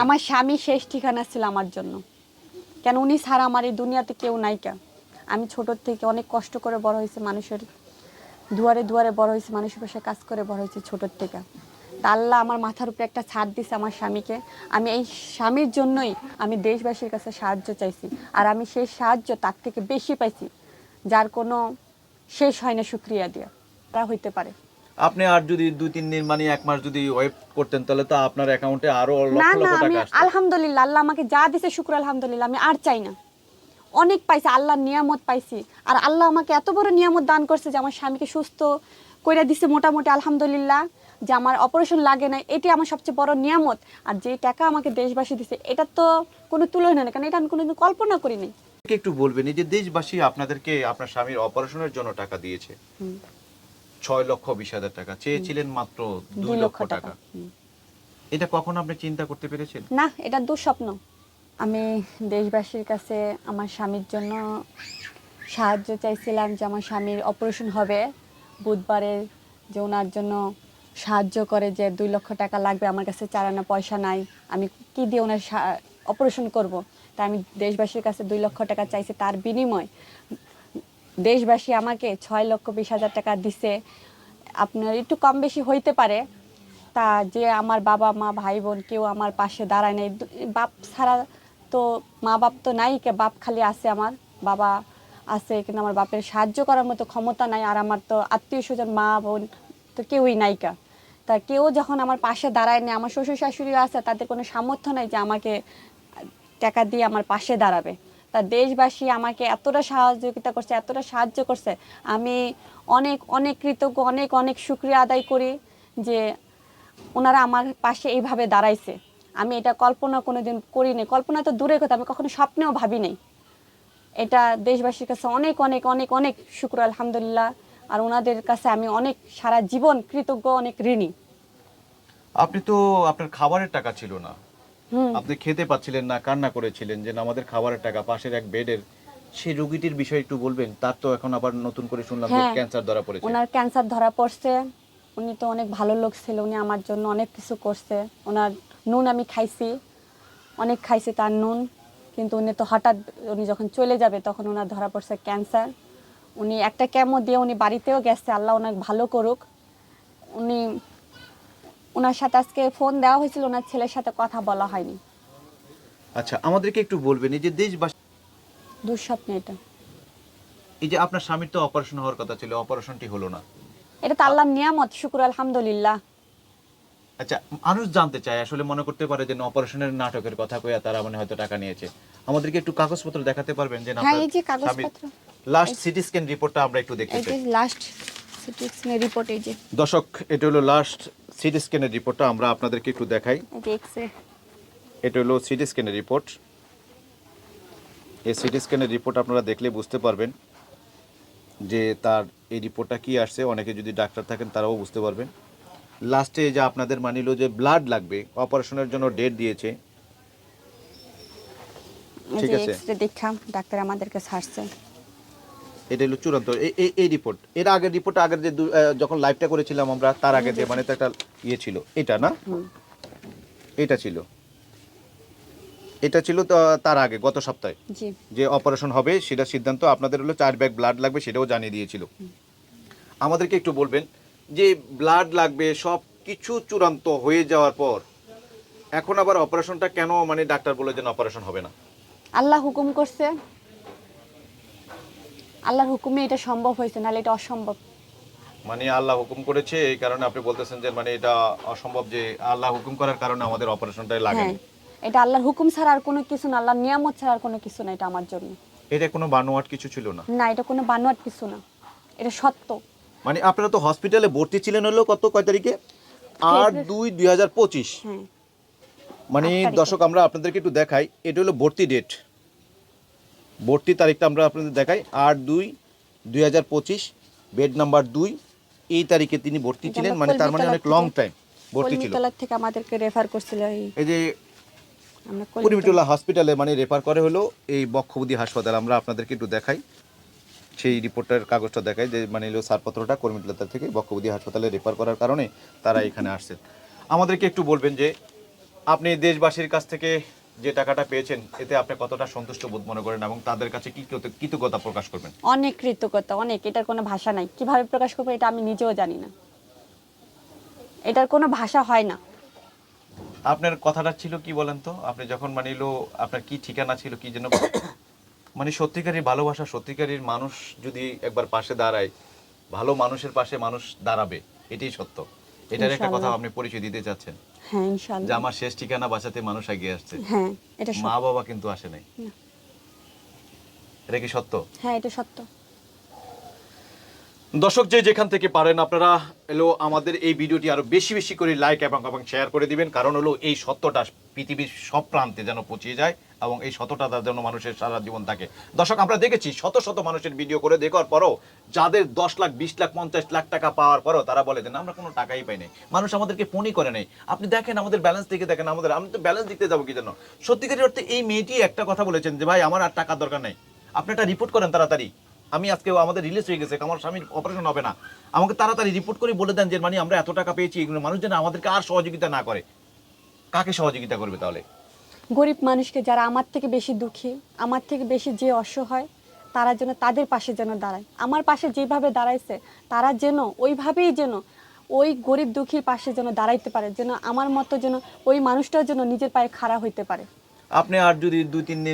আমার স্বামী শেষ ঠিকানা ছিল আমার জন্য। কেন উনি ছাড়া আমার এই দুনিয়াতে কেউ নাইকা আমি ছোটোর থেকে অনেক কষ্ট করে বড় হয়েছে, মানুষের দুয়ারে দুয়ারে বড় হয়েছে, মানুষের পাশে কাজ করে বড় হয়েছে ছোটোর থেকে। তা আল্লাহ আমার মাথার উপরে একটা ছাদ দিছে আমার স্বামীকে। আমি এই স্বামীর জন্যই আমি দেশবাসীর কাছে সাহায্য চাইছি। আর আমি সেই সাহায্য তার থেকে বেশি পাইছি, যার কোনো শেষ হয় না সুক্রিয়া দিয়া। তা হইতে পারে। আপনি আর যদি দুই তিন দিন মানে এক মাস যদি ওয়েট করতেন তাহলে তো আপনার অ্যাকাউন্টে আরও লক্ষ লক্ষ টাকা আসতো। আলহামদুলিল্লাহ আল্লাহ আমাকে যা দিছে শুক্র আলহামদুলিল্লাহ আমি আর চাই না। অনেক পাইছি আল্লাহর নিয়ামত পাইছি। আর আল্লাহ আমাকে এত বড় নিয়ামত দান করছে যে আমার স্বামীকে সুস্থ কইরা দিছে মোটামুটি আলহামদুলিল্লাহ যে আমার অপারেশন লাগে না এটি আমার সবচেয়ে বড় নিয়ামত। আর যে টাকা আমাকে দেশবাসী দিছে এটা তো কোনো তুলনা না কারণ এটা আমি কোনোদিন কল্পনা করিনি। একটু বলবেন এই যে দেশবাসী আপনাদেরকে আপনার স্বামীর অপারেশনের জন্য টাকা দিয়েছে। ছয় লক্ষ বিশ হাজার টাকা। চেয়েছিলেন মাত্র দুই লক্ষ টাকা। এটা কখন আপনি চিন্তা করতে পেরেছেন? না এটা দুঃস্বপ্ন। আমি দেশবাসীর কাছে আমার স্বামীর জন্য সাহায্য চাইছিলাম যে আমার স্বামীর অপারেশন হবে। বুধবারে যে ওনার জন্য সাহায্য করে যে দুই লক্ষ টাকা লাগবে আমার কাছে চারানা পয়সা নাই। আমি কি দিয়ে ওনার অপারেশন করব? তাই আমি দেশবাসীর কাছে দুই লক্ষ টাকা চাইছি তার বিনিময় দেশবাসী আমাকে ছয় লক্ষ বিশ হাজার টাকা দিছে। আপনার একটু কম বেশি হইতে পারে। তা যে আমার বাবা, মা, ভাই, বোন কেউ আমার পাশে দাঁড়ায় নাই। বাপ ছাড়া তো মা বাপ তো নাই, কে বাপ খালি আছে আমার। বাবা আছে কিন্তু আমার বাপের সাহায্য করার মতো ক্ষমতা নাই, আর আমার তো আত্মীয় স্বজন, মা, বোন তো কেউই নায়িকা তা কেউ যখন আমার পাশে দাঁড়ায় না আমার শ্বশুর শাশুড়িও আছে, তাদের কোনো সামর্থ্য নাই যে আমাকে টাকা দিয়ে আমার পাশে দাঁড়াবে। তা দেশবাসী আমাকে এতটা সহযোগিতা করছে, এতটা সাহায্য করছে। আমি অনেক অনেক কৃতজ্ঞ, অনেক অনেক শুক্রিয়া আদায় করি যে ওনারা আমার পাশে এইভাবে দাঁড়াইছে। আমি এটা কল্পনা কোনোদিন করিনি। কল্পনা তো দূরে কথা, আমি কখনো স্বপ্নেও ভাবি নাই। এটা দেশবাসীর কাছে অনেক অনেক অনেক অনেক শুক্র, আলহামদুলিল্লাহ। আর ওনাদের কাছে আমি অনেক সারা জীবন কৃতজ্ঞ, অনেক ঋণী। আপনি তো আপনার খাবারের টাকা ছিল না। আপনি খেতে পাচ্ছিলেন না কান্না করেছিলেন যে আমাদের খাবারের টাকা পাশের এক বেডের। সেই রোগীটির বিষয়ে একটু বলবেন তার তো এখন আবার নতুন করে শুনলাম যে হ্যাঁ। ক্যান্সার ধরা পড়েছে। ওনার ক্যান্সার ধরা পড়ছে। উনি তো অনেক ভালো লোক ছিল উনি আমার জন্য অনেক কিছু করছে। ওনার নুন আমি খাইছি অনেক খাইছি তার নুন। কিন্তু উনি তো হঠাৎ উনি যখন চলে যাবে তখন ওনার ধরা পড়ছে ক্যান্সার। উনি একটা ক্যামো দিয়ে উনি বাড়িতেও গেছে আল্লাহ অনেক ভালো করুক। উনি ওনার সাথে আজকে ফোন দেওয়া হয়েছিল ওনার ছেলের সাথে কথা বলা হয়নি। আচ্ছা আমাদেরকে একটু বলবেন এই যে দেশবাসী দুঃস্বপ্ন এটা। এই যে আপনার স্বামীর তো অপারেশন হওয়ার কথা ছিল অপারেশনটি হলো না। এটা তো আল্লাহর নিয়ামত শুক্র আলহামদুলিল্লাহ। আচ্ছা মানুষ জানতে চায় আসলে মনে করতে পারে যে অপারেশনের নাটকের কথা কইয়া তারা মানে হয়তো টাকা নিয়েছে। আমাদেরকে একটু কাগজপত্র দেখাতে পারবেন যে হ্যাঁ, এই যে কাগজপত্র। লাস্ট সিটি স্ক্যান রিপোর্টটা আমরা একটু দেখতে এই যে লাস্ট সিটিক্সনের রিপোর্ট এই যে। দর্শক এটা হলো লাস্ট সিটি স্ক্যানের রিপোর্টটা আমরা আপনাদেরকে একটু দেখাই। এটা হলো সিটি স্ক্যানের রিপোর্ট। এই সিটি স্ক্যানের রিপোর্ট আপনারা দেখলে বুঝতে পারবেন যে তার এই রিপোর্টটা কি আসছে। অনেকে যদি ডাক্তার থাকেন তারাও বুঝতে পারবেন। লাস্টে যে আপনাদের মানিল যে ব্লাড লাগবে অপারেশনের জন্য ডেট দিয়েছে। ঠিক আছে। ডাক্তার আমাদেরকে ছাড়ছে এটা হলো চূড়ান্ত। এই- এই রিপোর্ট এর আগের রিপোর্ট আগের যে যখন লাইভটা করেছিলাম আমরা তার আগে যে মানে তো একটা ইয়ে ছিল এটা না? এটা ছিল। এটা ছিল তার আগে গত সপ্তাহে। জি। যে অপারেশন হবে সেটা সিদ্ধান্ত আপনাদের হলো চার ব্যাগ ব্লাড লাগবে সেটাও জানিয়ে দিয়েছিল। আমাদেরকে একটু বলবেন যে ব্লাড লাগবে সব কিছু চূড়ান্ত হয়ে যাওয়ার পর এখন আবার অপারেশনটা কেন মানে ডাক্তার বলে যে অপারেশন হবে না? আল্লাহ হুকুম করছে আল্লাহর হুকুমে এটা সম্ভব হয়েছে নাহলে এটা অসম্ভব। মানে আল্লাহ হুকুম করেছে এই কারণে আপনি বলতেছেন যে মানে এটা অসম্ভব যে আল্লাহ হুকুম করার কারণে আমাদের অপারেশনটাই লাগে হ্যাঁ এটা আল্লাহর হুকুম ছাড়া আর কোনো কিছু না আল্লাহর নিয়ামত ছাড়া আর কোনো কিছু না এটা আমার জন্য। এটা কোনো বানোয়াট কিছু ছিল না? না এটা কোনো বানোয়াট কিছু না। এটা সত্য। মানে আপনারা তো হসপিটালে ভর্তি ছিলেন হলো কত কয় তারিখে? আট দুই দুই হাজার পঁচিশ। হ্যাঁ মানে দর্শক আমরা আপনাদেরকে একটু দেখাই এটা হলো ভর্তি ডেট ভর্তি তারিখটা আমরা আপনাদের দেখাই। আট দুই দুই হাজার পঁচিশ বেড নাম্বার দুই এই তারিখে তিনি ভর্তি ছিলেন মানে তার মানে অনেক লং টাইম ভর্তি ছিল। থেকে আমাদেরকে রেফার করছিল এই যে পরিমিটুল্লাহ হসপিটালে মানে রেফার করে হলো এই বক্ষবুদি হাসপাতাল আমরা আপনাদেরকে একটু দেখাই। সেই রিপোর্টের কাগজটা দেখাই যে মানে হলো ছাড়পত্রটা কর্মীটুল্লাহ থেকে বক্ষবুদি হাসপাতালে রেফার করার কারণে তারা এখানে আসছেন। আমাদেরকে একটু বলবেন যে আপনি দেশবাসীর কাছ থেকে যে টাকাটা পেয়েছেন এতে আপনি কতটা সন্তুষ্ট বোধ মনে করেন এবং তাদের কাছে কি কৃতজ্ঞতা প্রকাশ করবেন? অনেক কৃতজ্ঞতা অনেক। এটার কোনো ভাষা নাই। কীভাবে প্রকাশ করব এটা আমি নিজেও জানি না। এটার কোনো ভাষা হয় না। আপনার কথাটা ছিল কি বলেন তো? আপনি যখন মানিলো আপনার কি ঠিকানা ছিল কি যেন মানে সত্যিকারের ভালোবাসা সত্যিকারের মানুষ যদি একবার পাশে দাঁড়ায় ভালো মানুষের পাশে মানুষ দাঁড়াবে এটাই সত্য। এটার একটা কথা আপনি পরিচয় দিতে চাচ্ছেন। হ্যাঁ যে আমার শেষ ঠিকানা বাঁচাতে মানুষ এগিয়ে আসছে। হ্যাঁ এটা মা বাবা কিন্তু আসে নাই। না। এটা কি সত্য? হ্যাঁ এটা সত্য। দর্শক, যে যেখান থেকে পারেন আপনারা এলো আমাদের এই ভিডিওটি আরও বেশি বেশি করে লাইক এবং এবং শেয়ার করে দিবেন। কারণ হলো এই সত্যটা পৃথিবীর সব প্রান্তে যেন পৌঁছে যায় এবং এই সত্যটা তার যেন মানুষের সারা জীবন থাকে। দর্শক, আমরা দেখেছি শত শত মানুষের ভিডিও করে দেখার পরও যাদের দশ লাখ, বিশ লাখ, পঞ্চাশ লাখ টাকা পাওয়ার পরও তারা বলে যে, না, আমরা কোনো টাকাই পাই নাই। মানুষ আমাদেরকে ফোনই করে নেই। আপনি দেখেন আমাদের ব্যালেন্স দেখে দেখেন আমাদের, আমি তো ব্যালেন্স দিতে যাব কি জন্য? সত্যিকারের অর্থে এই মেয়েটি একটা কথা বলেছেন যে, ভাই, আমার আর টাকার দরকার নেই। আপনি একটা রিপোর্ট করেন তাড়াতাড়ি। আমি আজকে আমাদের রিলিজ হয়ে গেছে আমার স্বামীর অপারেশন হবে না। আমাকে তাড়াতাড়ি রিপোর্ট করে বলে দেন যে মানে আমরা এত টাকা পেয়েছি এগুলো মানুষ যেন আমাদেরকে আর সহযোগিতা না করে। কাকে সহযোগিতা করবে তাহলে? গরিব মানুষকে যারা আমার থেকে বেশি দুঃখী আমার থেকে বেশি যে অসহায় তারা যেন তাদের পাশে যেন দাঁড়ায়। আমার পাশে যেভাবে দাঁড়াইছে তারা যেন ওইভাবেই যেন ওই গরিব দুঃখীর পাশে যেন দাঁড়াইতে পারে যেন আমার মতো যেন ওই মানুষটাও যেন নিজের পায়ে খাড়া হইতে পারে। আপনি আর যদি দুই তিন দিন